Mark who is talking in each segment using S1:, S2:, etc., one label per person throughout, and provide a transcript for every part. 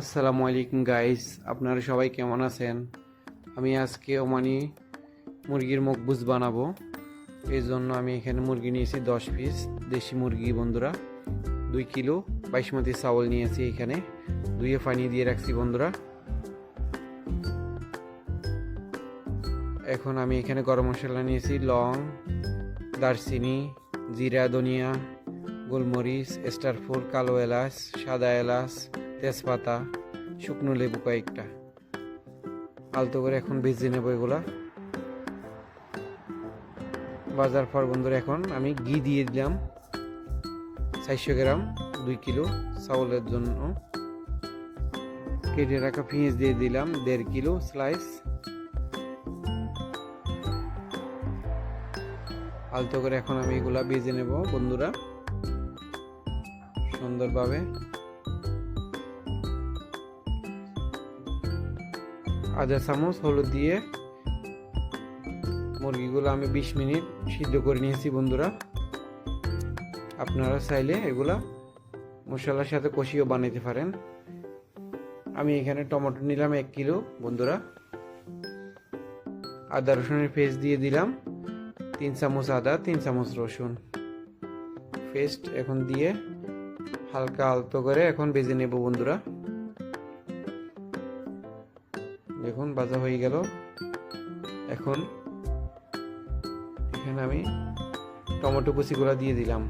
S1: আসসালামু আলাইকুম গাইস আপনারা সবাই কেমন আছেন? আমি আজকে ওমানি মুরগির মকবুজ বানাবো। এই জন্য আমি এখানে মুরগি নিয়েছি দশ পিস দেশি মুরগি বন্ধুরা। দুই কিলো বাইশমতি চাউল নিয়েছি এখানে। দুইয়ে পানি দিয়ে রাখছি বন্ধুরা। এখন আমি এখানে গরম মশলা নিয়েছি লং, দারচিনি, জিরা, ধনিয়া, গোলমরিচ, স্টার স্টারফুল কালো এলাচ, সাদা এলাচ তেজপাতা, শুকনো লেবু কয়েকটা। আলতো করে এখন ভেজে নেব এগুলা। বাজার পর বন্ধুরা, এখন আমি ঘি দিয়ে দিলাম। চারশো গ্রাম, দুই কিলো চাউলের জন্য। কেটে রাখা পেঁয়াজ দিয়ে দিলাম, দেড় কিলো স্লাইস আলতো করে এখন আমি এগুলা ভেজে নেব বন্ধুরা। সুন্দরভাবে। আধা চামচ হলুদ দিয়ে মুরগিগুলো আমি বিশ মিনিট সিদ্ধ করে নিয়েছি, বন্ধুরা। আপনারা চাইলে এগুলা মশলার সাথে কষিও বানাইতে পারেন। আমি এখানে টমেটো নিলাম এক কিলো, বন্ধুরা। আদা, রসুনের পেস্ট দিয়ে দিলাম তিন চামচ আদা, তিন চামচ রসুন। পেস্ট এখন দিয়ে হালকা আলতো করে এখন ভেজে নেব, বন্ধুরা। দেখুন ভাজা হয়ে গেল। এখন এখানে আমি টমেটো কুচিগুলো দিয়ে দিলাম।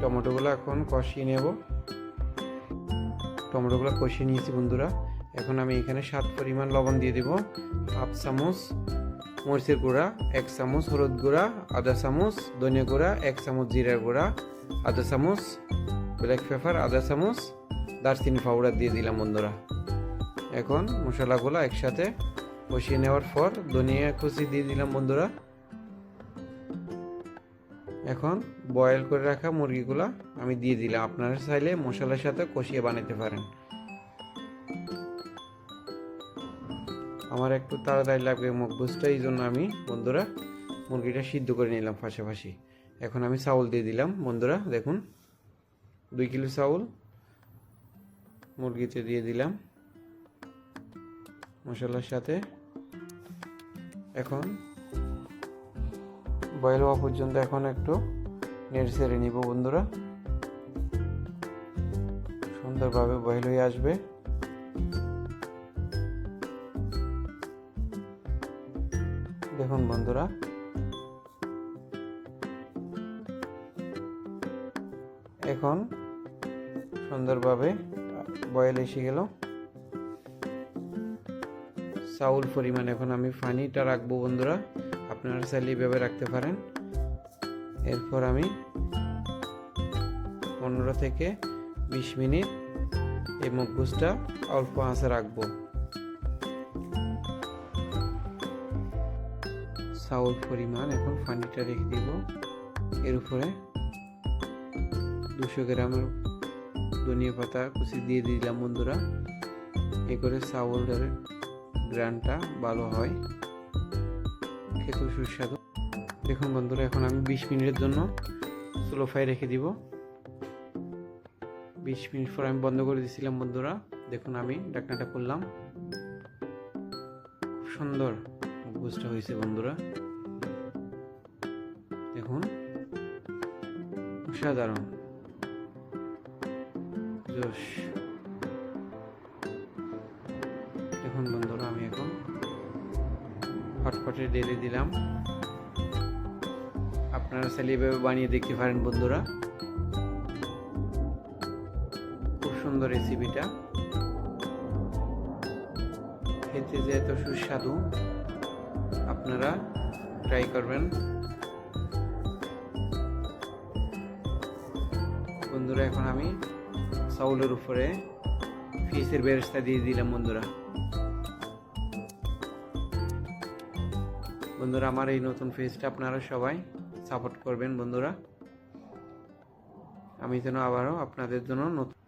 S1: টমেটোগুলো এখন কষিয়ে নেব। টমেটোগুলো কষিয়ে নিয়েছি বন্ধুরা। এখন আমি এখানে সাত পরিমাণ লবণ দিয়ে দেব। হাফ চামচ মরিচের গুঁড়া, এক চামচ হলুদ গুঁড়া, আধা চামচ ধনিয়া গুঁড়া, এক চামচ জিরার গুঁড়া, আধা চামচ ব্ল্যাক পেপার আধা চামচ দারচিনি পাউডার দিয়ে দিলাম বন্ধুরা। এখন মশলাগুলো একসাথে কষিয়ে নেওয়ার পর ধনিয়া কুচি দিয়ে দিলাম বন্ধুরা। এখন বয়েল করে রাখা মুরগিগুলা আমি দিয়ে দিলাম। আপনারা চাইলে মশলার সাথে কষিয়ে বানাতে পারেন। আমার একটু তাড়াতাড়ি লাগবে মকবুজটা এই জন্য আমি বন্ধুরা মুরগিটা সিদ্ধ করে নিলাম পাশাপাশি। এখন আমি চাউল দিয়ে দিলাম। বন্ধুরা, দেখুন, দুই কিলো চাউল মুরগিতে দিয়ে দিলাম। মশলার সাথে। এখন বয়েল হওয়া পর্যন্ত এখন একটু নেড়ে ছেড়ে নিব বন্ধুরা। সুন্দরভাবে বয়েল হয়ে আসবে। দেখুন বন্ধুরা। এখন সুন্দরভাবে বয়েল এসে গেল। চাউল পরিমাণ এখন আমি পানিটা রাখব বন্ধুরা। আপনারা চাইলে এইভাবে রাখতে পারেন। এরপর আমি পনেরো থেকে বিশ মিনিট এই মকবুজটা অল্প আঁচে রাখব। চাউল পরিমাণ এখন পানিটা রেখে দিব। এর উপরে দুশো গ্রামের ধনিয়া পাতা কুচি দিয়ে দিলাম বন্ধুরা। এ করে চাউলের গ্রানটা ভালো হয়। খেতে সুস্বাদু। দেখুন বন্ধুরা, এখন আমি বিশ মিনিটের জন্য স্লো ফ্রাই রেখে দিব। বিশ মিনিট পর আমি বন্ধ করে দিয়েছিলাম বন্ধুরা। দেখুন আমি ডাকনাটা করলাম খুব সুন্দর বুঝটা হয়েছে বন্ধুরা। দেখুন, অসাধারণ। জোশ। ফটফটে ডেলে দিলাম। আপনারা চাইলে বানিয়ে দেখতে পারেন বন্ধুরা। খুব সুন্দর রেসিপিটা খেতে যে এত সুস্বাদু, আপনারা ট্রাই করবেন। বন্ধুরা, এখন আমি চাউলের উপরে ফিসের বেরেস্তা দিয়ে দিলাম বন্ধুরা। বন্ধুরা, আমার এই নতুন পেজটা আপনারা সবাই সাপোর্ট করবেন বন্ধুরা। আমি যেন আবারও আপনাদের জন্য নতুন